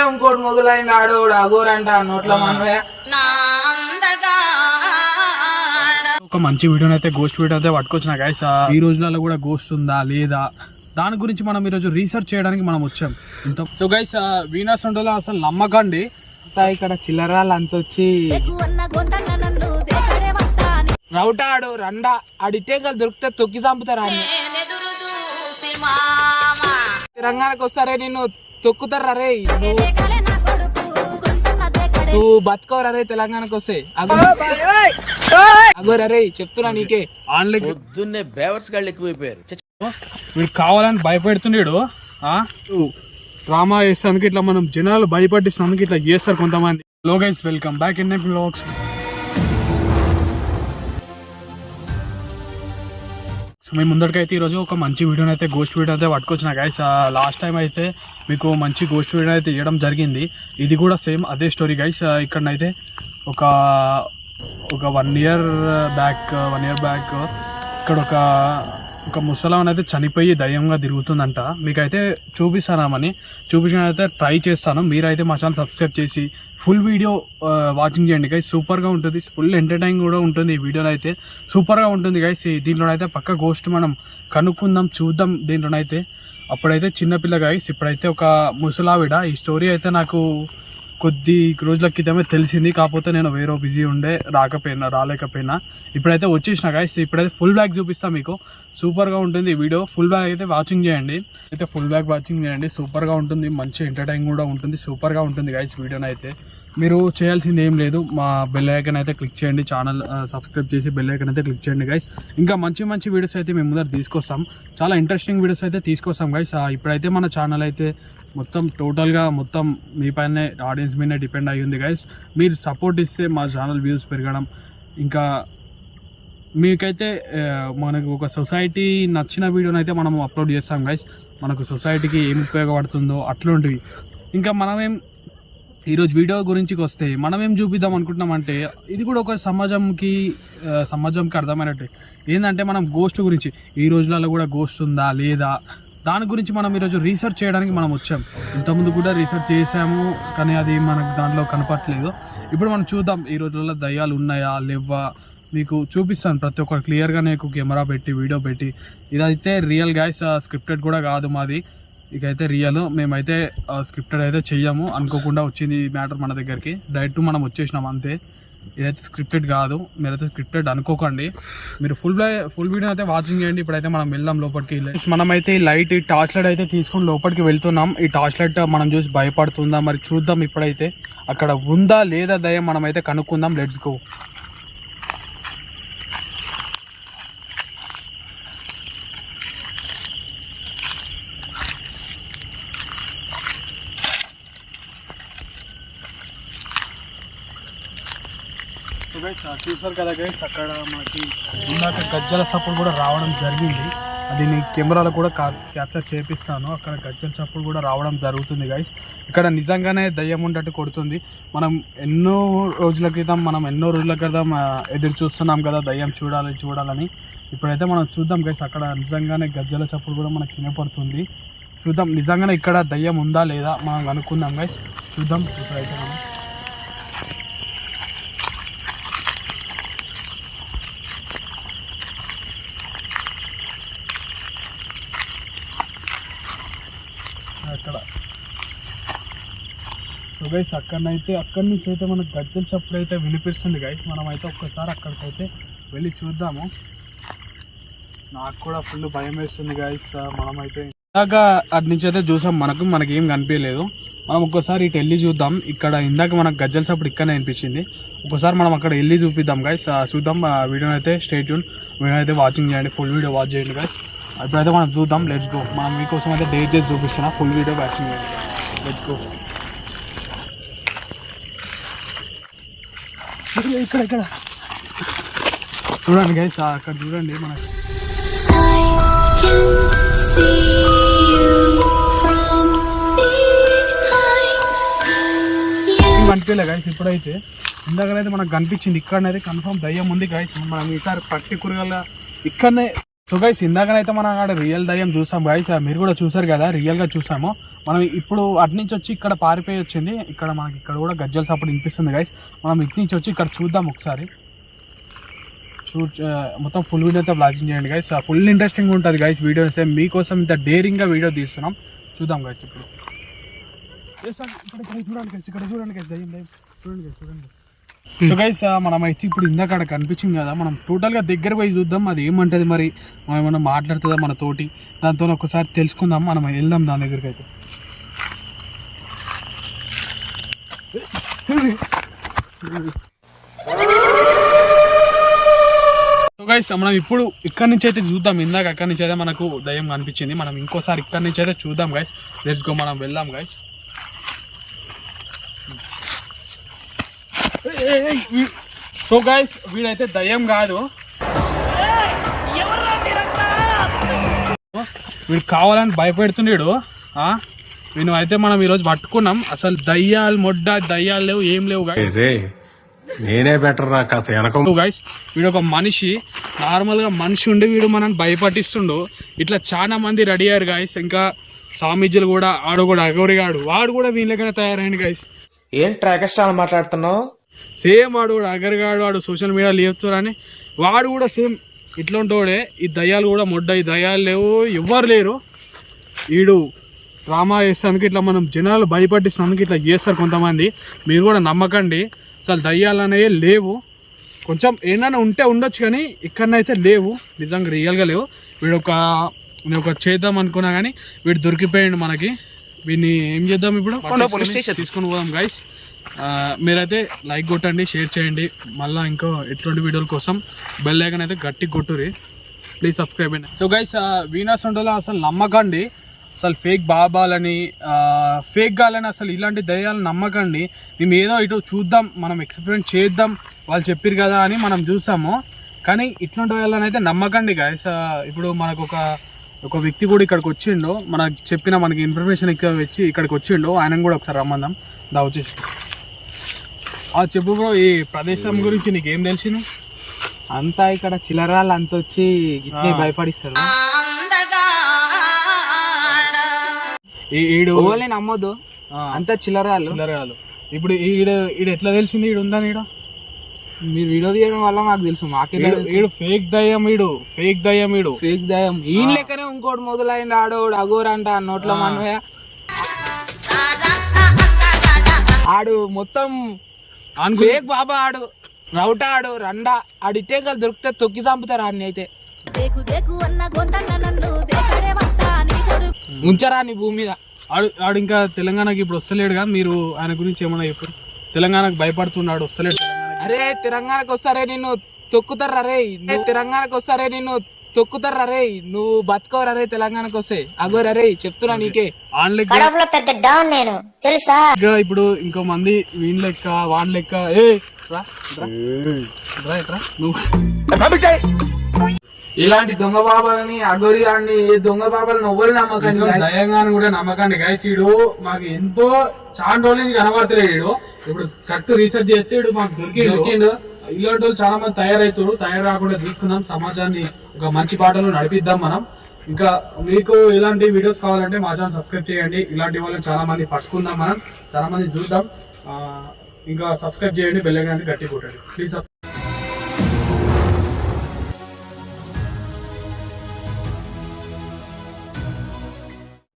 ఇంతనే ఇంకోటి మొదలైన ఆడోడు అగోరంట నోట్ల మనమే. ఒక మంచి వీడియోని అయితే గోస్ట్ వీడియో అయితే పట్టుకొచ్చిన గైస్ ఈ రోజులలో కూడా గోస్ట్ ఉందా లేదా? దాని గురించి మనం ఈరోజు రీసెర్చ్ చేయడానికి మనం వచ్చాం. ఇంత సో గైస్ వీనస్ ఉండలో అసలు నమ్మకండి. అంతా ఇక్కడ చిల్లరాలు అంత వచ్చి రౌట ఆడు రండా ఆడితే గల దొరికితే తొక్కి చంపుతారా అని తెలంగాణకు వస్తారే నిన్ను? తొక్కుతారా రే నువ్వు. బతుకోరా రే తెలంగాణకు వస్తే. అగో. అగోరా రే చెప్తున్నా నీకే. ఆన్లైన్ పొద్దున్నే బేవర్స్ గాళ్ళు ఎక్కువైపోయారు. వీడు కావాలని భయపెడుతున్నాడు డ్రామా చేస్తానికి ఇట్లా మనం జనాలు భయపట్టిస్తానికి ఇట్లా చేస్తారు కొంతమంది. లో guys welcome back in vlogs so మేము ముందరికైతే ఈరోజు ఒక మంచి వీడియోని అయితే గోస్ట్ వీడియో అయితే పట్టుకొచ్చిన గైస్ లాస్ట్ టైం అయితే మీకు మంచి గోస్ట్ వీడియో అయితే ఇవ్వడం జరిగింది. ఇది కూడా సేమ్ అదే స్టోరీ గైస్ ఇక్కడనైతే ఒక ఒక one year back one year back ఇక్కడ ఒక ఒక ముసలాం అయితే చనిపోయి దయ్యంగా తిరుగుతుందంట. మీకైతే చూపిస్తానామని చూపించడానికి అయితే ట్రై చేస్తాను. మీరైతే మా ఛానల్ సబ్స్క్రైబ్ చేసి ఫుల్ వీడియో వాచింగ్ చేయండి గైస్ సూపర్గా ఉంటుంది. ఫుల్ ఎంటర్టైన్ కూడా ఉంటుంది ఈ వీడియోలో అయితే సూపర్గా ఉంటుంది గైస్ దీంట్లో అయితే పక్క గోస్ట్ మనం కనుక్కుందాం చూద్దాం దీంట్లోనైతే. అప్పుడైతే చిన్నపిల్ల గైస్ ఇప్పుడైతే ఒక ముసలావిడ. ఈ స్టోరీ అయితే నాకు కొద్ది రోజుల క్రితమే తెలిసింది. కాకపోతే నేను వేరే బిజీ ఉండే రాకపోయినా రాలేకపోయినా. ఇప్పుడైతే వచ్చేసిన గాయస్ ఇప్పుడైతే ఫుల్ బ్యాగ్ చూపిస్తాను మీకు. సూపర్గా ఉంటుంది వీడియో. ఫుల్ బ్యాగ్ అయితే వాచింగ్ చేయండి. అయితే ఫుల్ బ్యాగ్ వాచింగ్ చేయండి. సూపర్గా ఉంటుంది. మంచి ఎంటర్టైన్ కూడా ఉంటుంది. సూపర్గా ఉంటుంది గైస్ వీడియోని అయితే. మీరు చేయాల్సింది ఏం లేదు. మా బెల్ ఐకన్ అయితే క్లిక్ చేయండి. ఛానల్ సబ్స్క్రైబ్ చేసి బెల్ ఐకన్ అయితే క్లిక్ చేయండి గైస్ ఇంకా మంచి మంచి వీడియోస్ అయితే మేము ముందర తీసుకొస్తాం. చాలా ఇంట్రెస్టింగ్ వీడియోస్ అయితే తీసుకొస్తాం గైస్ ఇప్పుడైతే మన ఛానల్ అయితే మొత్తం టోటల్గా మొత్తం మీ పైనే ఆడియన్స్ మీదనే డిపెండ్ అయ్యి ఉంది గైస్ మీరు సపోర్ట్ ఇస్తే మా ఛానల్ వ్యూస్ పెరగడం. ఇంకా మీకైతే మనకు ఒక సొసైటీ నచ్చిన వీడియోనైతే మనం అప్లోడ్ చేస్తాం గైస్ మనకు సొసైటీకి ఏం ఉపయోగపడుతుందో అట్లాంటివి. ఇంకా మనమేం ఈరోజు వీడియో గురించి వస్తే మనం ఏం చూపిద్దాం అనుకుంటున్నామంటే ఇది కూడా ఒక సమాజంకి సమాజంకి అర్థమైనట్టు. ఏంటంటే మనం గోస్ట్ గురించి ఈ రోజులలో కూడా గోస్ట్ ఉందా లేదా దాని గురించి మనం ఈరోజు రీసెర్చ్ చేయడానికి మనం వచ్చాం. ఇంతకుముందు కూడా రీసెర్చ్ చేసాము కానీ అది మనకు దాంట్లో కనపట్లేదు ఇప్పుడు మనం చూద్దాం ఈ రోజులలో దయ్యాలు ఉన్నాయా లేవా? మీకు చూపిస్తాను. ప్రతి ఒక్కరు క్లియర్గా నీకు కెమెరా పెట్టి వీడియో పెట్టి. ఇదైతే రియల్ గాయస్ స్క్రిప్టెడ్ కూడా కాదు మాది. ఇకైతే రియల్ మేమైతే స్క్రిప్టెడ్ అయితే చెయ్యము. అనుకోకుండా వచ్చింది ఈ మ్యాటర్ మన దగ్గరికి. డైరెక్ట్ మనం వచ్చేసినాం అంతే. ఇదైతే స్క్రిప్టెడ్ కాదు మీరైతే స్క్రిప్టెడ్ అనుకోకండి. మీరు ఫుల్ ఫుల్ వీడియో అయితే వాచింగ్ చేయండి. ఇప్పుడైతే మనం వెళ్దాం లోపలికి. మనమైతే ఈ లైట్ ఈ టార్చ్ లైట్ అయితే తీసుకొని లోపలికి వెళ్తున్నాం. ఈ టార్చ్ లైట్ మనం చూసి భయపడుతుందా? మరి చూద్దాం ఇప్పుడైతే. అక్కడ ఉందా లేదా దయ మనం అయితే కనుక్కుందాం. లెట్స్ గో చూసారు కదా గైస్ అక్కడ మనకి ఇందాక గజ్జల సప్పుడు కూడా రావడం జరిగింది. అది నేను కెమెరాలో కూడా క్యాప్చర్ చేపిస్తాను. అక్కడ గజ్జల సప్పులు కూడా రావడం జరుగుతుంది గైస్. ఇక్కడ నిజంగానే దయ్యం ఉండట్టు కొడుతుంది. మనం ఎన్నో రోజుల క్రితం మనం ఎన్నో రోజుల క్రితం ఎదురు చూస్తున్నాం కదా దయ్యం చూడాలి చూడాలని. ఇప్పుడైతే మనం చూద్దాం గైస్ అక్కడ నిజంగానే గజ్జల చప్పుడు కూడా మనకు వినపడుతుంది. చూద్దాం నిజంగానే ఇక్కడ దయ్యం ఉందా లేదా మనం అనుకుందాం గైస్. చూద్దాం ఇప్పుడైతే మనం. అక్కడ. సో గైస్ అక్కడనైతే అక్కడి నుంచి అయితే మనకు గజ్జల చప్పుడు అయితే వినిపిస్తుంది గైస్ మనం అయితే ఒక్కసారి అక్కడికైతే వెళ్ళి చూద్దాము. నాకు కూడా ఫుల్ భయం వేస్తుంది గైస్ uh, మనమైతే ఇందాక అటు నుంచి అయితే చూసాం మనకు మనకి ఏం కనిపించలేదు. మనం ఒక్కసారి ఇటు వెళ్ళి చూద్దాం. ఇక్కడ ఇందాక మనకు గజ్జల సప్పుడు ఇక్కడనే అనిపించింది. ఒకసారి మనం అక్కడ వెళ్ళి చూపిద్దాం గైస్ uh, చూద్దాం వీడియోని అయితే స్టేట్ ట్యూన్ వీడియో అయితే వాచింగ్ చేయండి ఫుల్ వీడియో వాచ్ చేయండి గైస్ ఇప్పుడైతే మనం చూద్దాం. లెట్స్ గో మనం మీకోసం అయితే డేట్ చేసి చూపిస్తున్నా. Full video watching let's go ఇక్కడ ఇక్కడ చూడండి గైస్ అక్కడ చూడండి మన I can see you from behind. You కనిపించలే గైస్ ఇప్పుడైతే. ఇందాకనైతే మనకు కనిపించింది ఇక్కడనైతే కన్ఫర్మ్ దయ్యం ఉంది గైస్ మనం ఈసారి పట్టి కూరగాయల ఇక్కడనే సో గైస్ ఇందాకనైతే మనం అక్కడ రియల్ దయ్యం చూసాం గైస్ మీరు కూడా చూసారు కదా రియల్గా చూసాము. మనం ఇప్పుడు అటు నుంచి వచ్చి ఇక్కడ పారిపోయి వచ్చింది. ఇక్కడ మనకి ఇక్కడ కూడా గజ్జల సప్పుడు వినిపిస్తుంది గైస్ మనం ఇటు నుంచి వచ్చి ఇక్కడ చూద్దాం ఒకసారి. చూ మొత్తం ఫుల్ వీడియో అయితే బ్లాగింగ్ చేయండి గైస్ ఫుల్ ఇంట్రెస్టింగ్ ఉంటుంది గైస్ వీడియో మీకోసం ఇంత డేరింగ్గా వీడియో తీస్తున్నాం. చూద్దాం గైస్ ఇప్పుడు. ఇక్కడ చూడండి గైస్ ఇక్కడ చూడండి గైస్ దయ్యం దయ్యం. చూడండి గైస్ చూడండి గైస్ సో గైస్ మనం అయితే ఇప్పుడు ఇందాక అక్కడ కనిపించింది కదా మనం టోటల్గా దగ్గర పోయి చూద్దాం అది ఏమంటది మరి? మనం ఏమన్నా మాట్లాడుతుందా మన తోటి? దాంతో ఒకసారి తెలుసుకుందాం మనం వెళ్దాం దాని దగ్గరికి అయితే. సో గైస్ మనం ఇప్పుడు ఇక్కడ నుంచి అయితే చూద్దాం ఇందాక అక్కడి నుంచి అయితే మనకు దయ్యం కనిపించింది. మనం ఇంకోసారి ఇక్కడ నుంచి అయితే చూద్దాం గైస్ లెట్స్ గో మనం వెళ్దాం గైస్ సో గైస్ వీడైతే దయ్యం కాదు. వీడు కావాలని భయపెడుతున్నాడు ఆ? వీడు అయితే మనం ఈరోజు పట్టుకున్నాం. అసలు దయ్యాలు మొడ్డ దయ్యాలు లేవు ఏం లేవు నేనే బెటర్ రా కాస్త వెనక గైస్ వీడు ఒక మనిషి. నార్మల్గా మనిషి ఉండి వీడు మనల్ని భయపట్టిస్తుండు. ఇట్లా చాలా మంది రెడీ అయ్యారు గాయస్ ఇంకా స్వామీజీలు కూడా ఆడు కూడా అగౌరిగాడు వాడు కూడా వీళ్ళకనే తయారైంది గైస్ ఏంట్రా ఎక్స్ట్రా మాట్లాడుతున్నావు? సేమ్ వాడు కూడా అగరగాడు వాడు సోషల్ మీడియా లేపుతారని వాడు కూడా సేమ్ ఇట్లాంటోడే ఈ దయ్యాలు కూడా మొడ్డ ఈ దయ్యాలు లేవు ఎవ్వరు లేరు. వీడు డ్రామా చేస్తానికి ఇట్లా మనం జనాలు భయపట్టిస్తానికి ఇట్లా చేస్తారు కొంతమంది. మీరు కూడా నమ్మకండి. అసలు దయ్యాలు అనేవి లేవు. కొంచెం ఏమైనా ఉంటే ఉండొచ్చు కానీ ఇక్కడనైతే లేవు. నిజంగా రియల్గా లేవు. వీడు ఒక నేను ఒక చేద్దాం అనుకున్నా కానీ వీడు దొరికిపోయాడు మనకి. వీడిని ఏం చేద్దాం ఇప్పుడు? Police station. తీసుకొని పోదాం గైస్ మీరైతే లైక్ కొట్టండి షేర్ చేయండి. మళ్ళీ ఇంకో ఎటువంటి వీడియోల కోసం బెల్ ఐకాన్ అయితే గట్టి కొట్టురి ప్లీజ్ సబ్స్క్రైబ్ అండి. సో గైస్ వీనస్ ఉండలో అసలు నమ్మకండి. అసలు ఫేక్ బాబాలని ఫేక్ గాలని అసలు ఇలాంటి దయ్యాలు నమ్మకండి. మేము ఏదో ఇటు చూద్దాం మనం ఎక్స్పీరియన్స్ చేద్దాం. వాళ్ళు చెప్పారు కదా అని మనం చూసాము కానీ ఇట్లాంటి వాళ్ళని అయితే నమ్మకండి గాయస్ ఇప్పుడు మనకు ఒక ఒక వ్యక్తి కూడా ఇక్కడికి వచ్చిండు మనకు చెప్పిన మనకి ఇన్ఫర్మేషన్ ఇక్కడ వచ్చి ఇక్కడికి వచ్చిండు ఆయన కూడా ఒకసారి రమ్మందాం. దా వచ్చేసి ఆ చెప్పు బ్రో ఈ ప్రదేశం గురించి నీకేం తెలిసింది అంతా ఇక్కడ చిల్లరాళ్ళు అంత వచ్చి ఇట్లే భయపడిస్తారు. ఈ ఈడు నమ్మొద్దు. అంతా చిల్లరాళ్ళు చిల్లరగాలు ఇప్పుడు ఈడు ఈడు ఎట్లా తెలిసింది? ఈడు ఉందా ఈడ మీరు వీడియో తీయడం వల్ల మాకు తెలుసు మాకే ఈడు ఫేక్ దయ్యం ఈడు ఫేక్ దయ్యం ఈడు ఫేక్ దయం ఈయన లెక్కనే ఇంకోటి మొదలైంది ఆడోడు అగోరంట నోట్ల మనవయ ఆడు మొత్తం ఫేక్ బాబా ఆడు రౌట ఆడు రండా. ఆడు ఇట్టే కలిసి దొరికితే తొక్కి చంపుతారు ఆడిని అయితే. దేకు దేకు అన్న గొంతన్న నన్ను దేశడే వస్తా నీ కొడుకు. ఉంచరా నీ భూమి మీద. ఆడు ఆడు ఇంకా తెలంగాణకి ఇప్పుడు వస్తలేడు కదా మీరు ఆయన గురించి ఏమన్నా చెప్పారు తెలంగాణకు భయపడుతున్నాడు వస్తలేడు. అరే తెలంగాణకు వస్తారే నిన్ను తొక్కుతారా రే? తెలంగాణకు వస్తారే నిన్ను తొక్కుతారా రే? నువ్వు బతుకోరా రే తెలంగాణకు వస్తే? అగోరా రే చెప్తున్నా నీకే. ఆన్ కడపలో పెద్ద డౌన్ నేను తెలుసా? ఇప్పుడు ఇంకో మంది వీన్ లెక్క వాన్ లెక్క. ఏ రా రా. రా ఇట్రా. నువ్వు. ఇలాంటి దొంగ బాబాలని అగోరి గారిని దొంగ బాబాలను ఎవ్వరు నమ్మకండి. దయంగాను కూడా నమ్మకాన్ని గైస్ ఈడు మాకు ఎంతో చాలా రోజుల నుంచి కనబడతలేడు ఇప్పుడు కరెక్ట్ రీసెర్చ్ చేస్తే ఈడు మాకు దొరికిండు. దొరికిండు. ఇలాంటి వాళ్ళు చాలా మంది తయారవుతారు తయారు రాకుండా చూసుకుందాం సమాజాన్ని ఒక మంచి బాటలో నడిపిద్దాం మనం. ఇంకా మీకు ఇలాంటి వీడియోస్ కావాలంటే మా ఛానల్ సబ్స్క్రైబ్ చేయండి. ఇలాంటి వాళ్ళని చాలా మంది పట్టుకుందాం మనం. చాలా మంది చూద్దాం. ఇంకా సబ్స్క్రైబ్ చేయండి బెల్ ఐకాన్ గట్టి కొట్టండి. ప్లీజ్